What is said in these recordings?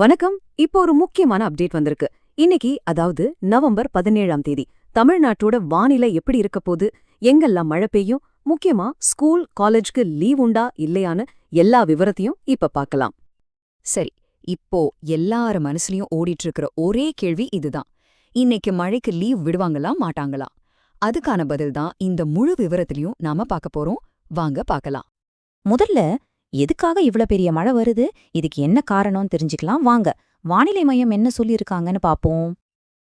வணக்கம். இப்போ ஒரு முக்கியமான அப்டேட் வந்திருக்கு. இன்னைக்கு அதாவது நவம்பர் பதினேழாம் தேதி தமிழ்நாட்டோட வானிலை எப்படி இருக்க போது எங்கெல்லாம் மழை பெய்யும்? முக்கியமா ஸ்கூல் காலேஜ்க்கு லீவ் உண்டா இல்லையான்னு எல்லா விவரத்தையும் இப்ப பார்க்கலாம் சரி இப்போ எல்லார மனசுலயும் ஓடிட்டு இருக்கிற ஒரே கேள்வி இதுதான். இன்னைக்கு மழைக்கு லீவ் விடுவாங்களா மாட்டாங்களா? அதுக்கான பதில் தான் இந்த முழு விவரத்திலையும் நாம பார்க்க போறோம். வாங்க பார்க்கலாம். முதல்ல எதுக்காக இவ்ளோ பெரிய மழை வருது? இதுக்கு என்ன காரணம்னு தெரிஞ்சுக்கலாம். வாங்க. வானிலை மையம் என்ன சொல்லியிருக்காங்கன்னு பாப்போம்.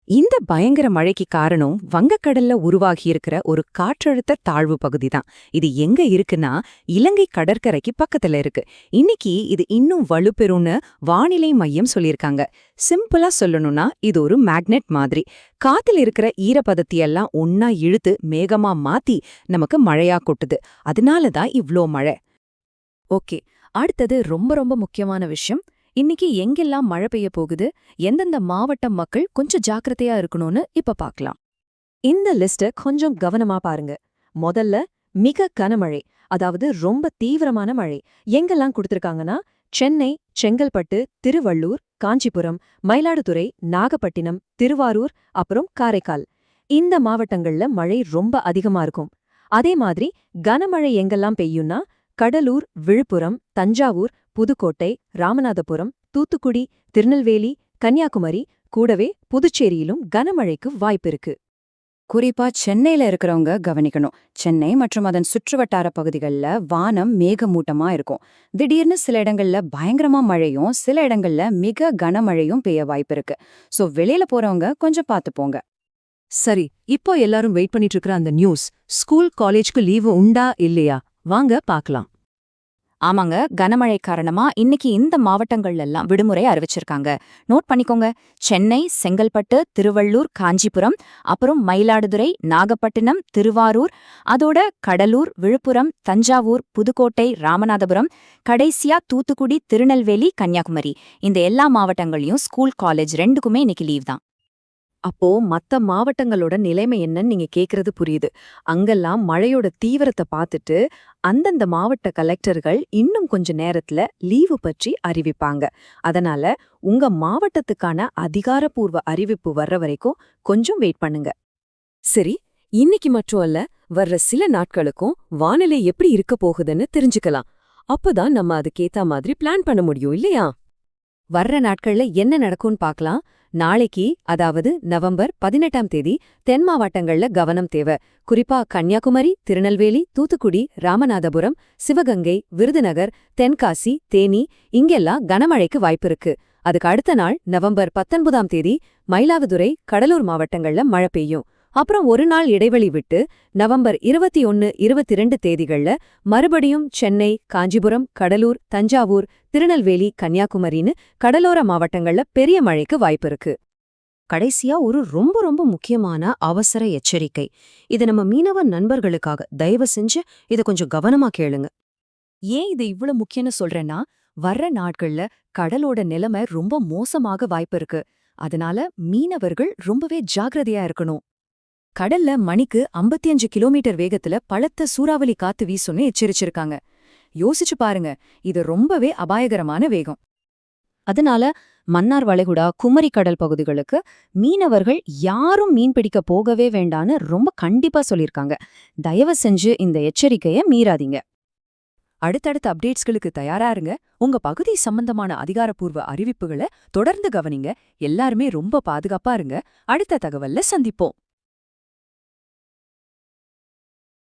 இந்த பயங்கர மழைக்கு காரணம் வங்கக்கடல்ல உருவாகியிருக்கிற ஒரு காற்றழுத்த தாழ்வு பகுதி தான் இது எங்க இருக்குன்னா இலங்கை கடற்கரைக்கு பக்கத்துல இருக்கு. இன்னைக்கு இது இன்னும் வலுப்பெறும்னு வானிலை மையம் சொல்லியிருக்காங்க. சிம்பிளா சொல்லணும்னா இது ஒரு மேக்னெட் மாதிரி. காத்துல இருக்கிற ஈரப்பதத்தையெல்லாம் ஒன்னா இழுத்து மேகமா மாத்தி நமக்கு மழையா கொட்டுது. அதனால தான் இவ்ளோ மழை. ஓகே. அடுத்தது ரொம்ப ரொம்ப முக்கியமான விஷயம். இன்னைக்கு எங்கெல்லாம் மழை பெய்ய போகுது? எந்தெந்த மாவட்டம் மக்கள் கொஞ்சம் ஜாக்கிரதையா இருக்கணும்னு இப்ப பார்க்கலாம் இந்த லிஸ்ட கொஞ்சம் கவனமா பாருங்க. முதல்ல மிக கனமழை அதாவது ரொம்ப தீவிரமான மழை எங்கெல்லாம் கொடுத்திருக்காங்கன்னா சென்னை செங்கல்பட்டு திருவள்ளூர் காஞ்சிபுரம் மயிலாடுதுறை நாகப்பட்டினம் திருவாரூர் அப்புறம் காரைக்கால். இந்த மாவட்டங்கள்ல மழை ரொம்ப அதிகமா இருக்கும். அதே மாதிரி கனமழை எங்கெல்லாம் பெய்யும்னா கடலூர் விழுப்புரம் தஞ்சாவூர் புதுக்கோட்டை ராமநாதபுரம் தூத்துக்குடி திருநெல்வேலி கன்னியாகுமரி கூடவே புதுச்சேரியிலும் கனமழைக்கு வாய்ப்பிருக்கு. குறிப்பா சென்னையில இருக்கிறவங்க கவனிக்கணும். சென்னை மற்றும் அதன் சுற்றுவட்டார பகுதிகளில் வானம் மேகமூட்டமா இருக்கும். திடீர்னு சில இடங்கள்ல பயங்கரமா மழையும் சில இடங்கள்ல மிக கனமழையும் பெய்ய வாய்ப்பு இருக்கு சோ வெளியில போறவங்க கொஞ்சம் பார்த்து போங்க. சரி இப்போ எல்லாரும் வெயிட் பண்ணிட்டு இருக்கிற அந்த நியூஸ் ஸ்கூல் காலேஜ்க்கு லீவு உண்டா இல்லையா? வாங்க பார்க்கலாம். ஆமாங்க கனமழை காரணமா இன்னைக்கு இந்த மாவட்டங்கள்ல எல்லாம் விடுமுறை அறிவிச்சிருக்காங்க. நோட் பண்ணிக்கோங்க. சென்னை செங்கல்பட்டு திருவள்ளூர் காஞ்சிபுரம் அப்புறம் மயிலாடுதுறை நாகப்பட்டினம் திருவாரூர் அதோட கடலூர் விழுப்புரம் தஞ்சாவூர் புதுக்கோட்டை ராமநாதபுரம் கடைசியா தூத்துக்குடி திருநெல்வேலி கன்னியாகுமரி. இந்த எல்லா மாவட்டங்களையும் ஸ்கூல் காலேஜ் ரெண்டுக்குமே இன்னைக்கு லீவ் தான். அப்போ மத்த மாவட்டங்களோட நிலைமை என்னன்னு நீங்க கேக்குறது புரியுது. அங்கெல்லாம் மழையோட தீவிரத்தை பார்த்துட்டு அந்தந்த மாவட்ட கலெக்டர்கள் இன்னும் கொஞ்ச நேரத்துல லீவு பற்றி அறிவிப்பாங்க. அதனால உங்க மாவட்டத்துக்கான அதிகாரப்பூர்வ அறிவிப்பு வர்ற வரைக்கும் கொஞ்சம் வெயிட் பண்ணுங்க. சரி இன்னைக்கு மட்டும் அல்ல வர்ற சில நாட்களுக்கும் வானிலை எப்படி இருக்க போகுதுன்னு தெரிஞ்சுக்கலாம். அப்பதான் நம்ம அதுக்கேத்த மாதிரி பிளான் பண்ண முடியும் இல்லையா? வர்ற நாட்கள்ல என்ன நடக்கும்னு பார்க்கலாம். நாளைக்கு அதாவது நவம்பர் பதினெட்டாம் தேதி தென் மாவட்டங்கள்ல கவனம் தேவை. குறிப்பா கன்னியாகுமரி திருநெல்வேலி தூத்துக்குடி ராமநாதபுரம் சிவகங்கை விருதுநகர் தென்காசி தேனி இங்கெல்லாம் கனமழைக்கு வாய்ப்பிருக்கு அதுக்கு அடுத்த நாள் நவம்பர் பத்தொன்பதாம் தேதி மயிலாடுதுறை கடலூர் மாவட்டங்கள்ல மழை பெய்யும். அப்புறம் ஒரு நாள் இடைவெளி விட்டு நவம்பர் இருபத்தி ஒன்னு இருபத்தி ரெண்டு தேதிகள்ல மறுபடியும் சென்னை காஞ்சிபுரம் கடலூர் தஞ்சாவூர் திருநெல்வேலி கன்னியாகுமரின்னு கடலோர மாவட்டங்கள்ல பெரிய மழைக்கு வாய்ப்பு இருக்கு. கடைசியா ஒரு ரொம்ப ரொம்ப முக்கியமான அவசர எச்சரிக்கை. இது நம்ம மீனவ நண்பர்களுக்காக தயவு செஞ்சு இத கொஞ்சம் கவனமா கேளுங்க. ஏன் இது இவ்வளவு முக்கியம்னு சொல்றேன்னா வர்ற நாட்கள்ல கடலோட நிலைமை ரொம்ப மோசமாக வாய்ப்பு இருக்கு. அதனால மீனவர்கள் ரொம்பவே ஜாக்கிரதையா இருக்கணும். கடல்ல மணிக்கு 55 கிலோமீட்டர் வேகத்துல பலத்த சூறாவளி காத்து வீசும்னு எச்சரிச்சிருக்காங்க. யோசிச்சு பாருங்க இது ரொம்பவே அபாயகரமான வேகம். அதனால மன்னார் வளைகுடா குமரி கடல் பகுதிகளுக்கு மீனவர்கள் யாரும் மீன் பிடிக்க போகவே வேண்டான்னு ரொம்ப கண்டிப்பா சொல்லிருக்காங்க. தயவு செஞ்சு இந்த எச்சரிக்கைய மீறாதீங்க. அடுத்தடுத்த அப்டேட்ஸ்களுக்கு தயாரா இருங்க. உங்க பகுதி சம்பந்தமான அதிகாரப்பூர்வ அறிவிப்புகளை தொடர்ந்து கவனிங்க. எல்லாருமே ரொம்ப பாதுகாப்பா இருங்க. அடுத்த தகவல்ல சந்திப்போம்.